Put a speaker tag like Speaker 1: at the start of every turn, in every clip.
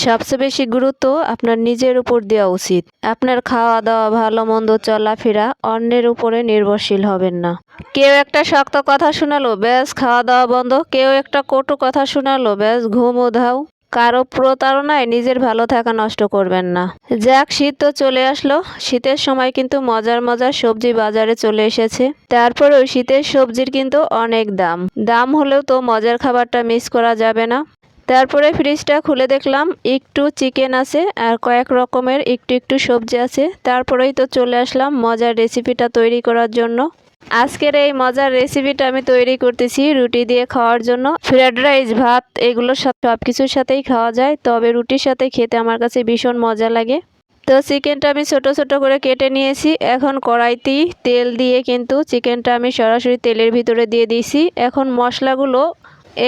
Speaker 1: সবচেয়ে বেশি গুরুত্ব আপনার নিজের উপর দেওয়া উচিত। আপনার খাওয়া দাওয়া, ভালো মন্দ, চলাফেরা অন্যের উপরে নির্ভরশীল হবেন না। কেউ একটা শক্ত কথা শোনালো, ব্যাস, খাওয়া দাওয়া বন্ধ। কেউ একটা কটু কথা শোনালো, ব্যাস ঘুম ধাও কারও প্রতারণায় নিজের ভালো থাকা নষ্ট করবেন না। যাক, শীত তো চলে আসলো। শীতের সময় কিন্তু মজার মজার সবজি বাজারে চলে এসেছে। তারপরেও শীতের সবজির কিন্তু অনেক দাম। দাম হলেও তো মজার খাবারটা মিস করা যাবে না। তারপরে ফ্রিজটা খুলে দেখলাম একটু চিকেন আছে আর কয়েক রকমের একটু একটু সবজি আছে। তারপরেই তো চলে আসলাম মজার রেসিপিটা তৈরি করার জন্য। আজকের এই মজার রেসিপিটা আমি তৈরি করতেছি রুটি দিয়ে খাওয়ার জন্য। ফ্রাইড রাইস ভাত, এগুলোর সাথে সব কিছুর সাথেই খাওয়া যায়, তবে রুটির সাথে খেতে আমার কাছে ভীষণ মজা লাগে। তো চিকেনটা আমি ছোট ছোট করে কেটে নিয়েছি। এখন কড়াইতেই তেল দিয়ে কিন্তু চিকেনটা আমি সরাসরি তেলের ভিতরে দিয়ে দিয়েছি। এখন মশলাগুলো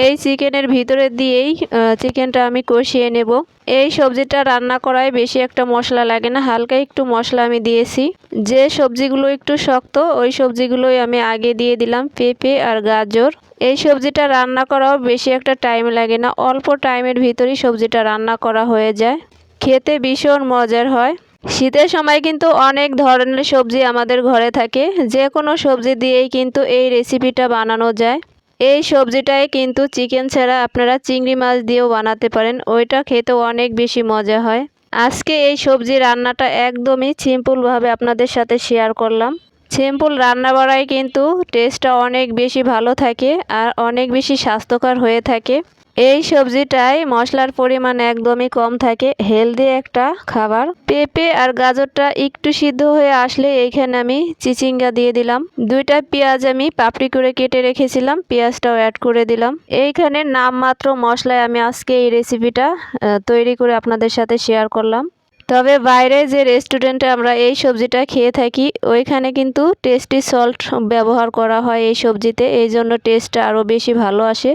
Speaker 1: এই চিকেনের ভিতরে দিয়েই চিকেনটা আমি কষিয়ে নেব। এই সবজিটা রান্না করায় বেশি একটা মশলা লাগে না, হালকা একটু মশলা আমি দিয়েছি। যে সবজিগুলো একটু শক্ত, ওই সবজিগুলোই আমি আগে দিয়ে দিলাম, পেঁপে আর গাজর। এই সবজিটা রান্না করাও বেশি একটা টাইম লাগে না, অল্প টাইমের ভিতরেই সবজিটা রান্না করা হয়ে যায়। খেতে ভীষণ মজার হয়। শীতের সময় কিন্তু অনেক ধরনের সবজি আমাদের ঘরে থাকে, যে কোনো সবজি দিয়েই কিন্তু এই রেসিপিটা বানানো যায়। এই সবজিটাই কিন্তু চিকেন ছাড়া আপনারা চিংড়ি মাছ দিয়েও বানাতে পারেন। ওইটা খেতেও অনেক বেশি মজা হয়। আজকে এই সবজি রান্নাটা একদমই সিম্পলভাবে আপনাদের সাথে শেয়ার করলাম। সিম্পল রান্না বাড়ায় কিন্তু টেস্টটা অনেক বেশি ভালো থাকে আর অনেক বেশি স্বাস্থ্যকর হয়ে থাকে। এই সবজিটায় মশলার পরিমাণ একদমই কম থাকে হেলদি একটা খাবার। পেঁপে আর গাজরটা একটু সিদ্ধ হয়ে আসলে এইখানে আমি চিচিঙ্গা দিয়ে দিলাম। দুইটা পেঁয়াজ আমি পাপড়ি করে কেটে রেখেছিলাম, পেঁয়াজটাও অ্যাড করে দিলাম। এইখানে নামমাত্র মশলায় আমি আজকে এই রেসিপিটা তৈরি করে আপনাদের সাথে শেয়ার করলাম। তবে বাইরে যে রেস্টুরেন্টে আমরা এই সবজিটা খেয়ে থাকি, ওইখানে কিন্তু টেস্টি সল্ট ব্যবহার করা হয় এই সবজিতে। এই জন্য টেস্টটা আরও বেশি ভালো আসে।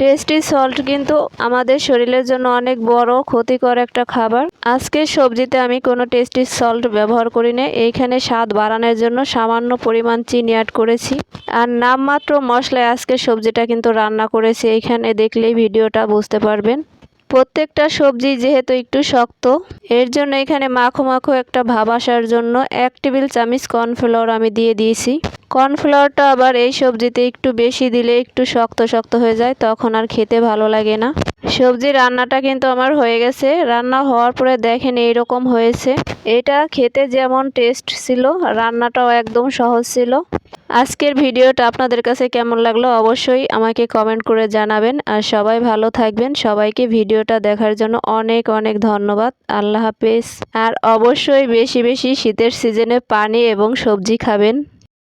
Speaker 1: টেস্টি সল্ট কিন্তু আমাদের শরীরের জন্য অনেক বড় ক্ষতিকর একটা খাবার। আজকে সবজিতে আমি কোনো টেস্টি সল্ট ব্যবহার করি না এইখানে স্বাদ বাড়ানোর জন্য সামান্য পরিমাণ চিনি অ্যাড করেছি। আর নামমাত্র মশলায় আজকে সবজিটা কিন্তু রান্না করেছি। এইখানে দেখলেই ভিডিওটা বুঝতে পারবেন। প্রত্যেকটা সবজি যেহেতু একটু শক্ত, এর জন্য এখানে মাখো মাখো একটা ভাব আসার জন্য এক টেবিল চামিচ কর্নফ্লাওয়ার আমি দিয়ে দিয়েছি। কর্নফ্লাওয়ারটা আবার এই সবজিতে একটু বেশি দিলে একটু শক্ত শক্ত হয়ে যায়, তখন আর খেতে ভালো লাগে না। সবজি রান্নাটা কিন্তু আমার হয়ে গেছে। রান্না হওয়ার পরে দেখেন এইরকম হয়েছে। এটা খেতে যেমন টেস্ট ছিল, রান্নাটাও একদম সহজ ছিল। আজকের ভিডিওটা আপনাদের কাছে কেমন লাগল অবশ্যই আমাকে কমেন্ট করে জানাবেন। আর সবাই ভালো থাকবেন। সবাইকে ভিডিওটা দেখার জন্য অনেক অনেক ধন্যবাদ। আল্লাহ হাফেজ। আর অবশ্যই বেশি বেশি শীতের সিজনে পানি এবং সবজি খাবেন।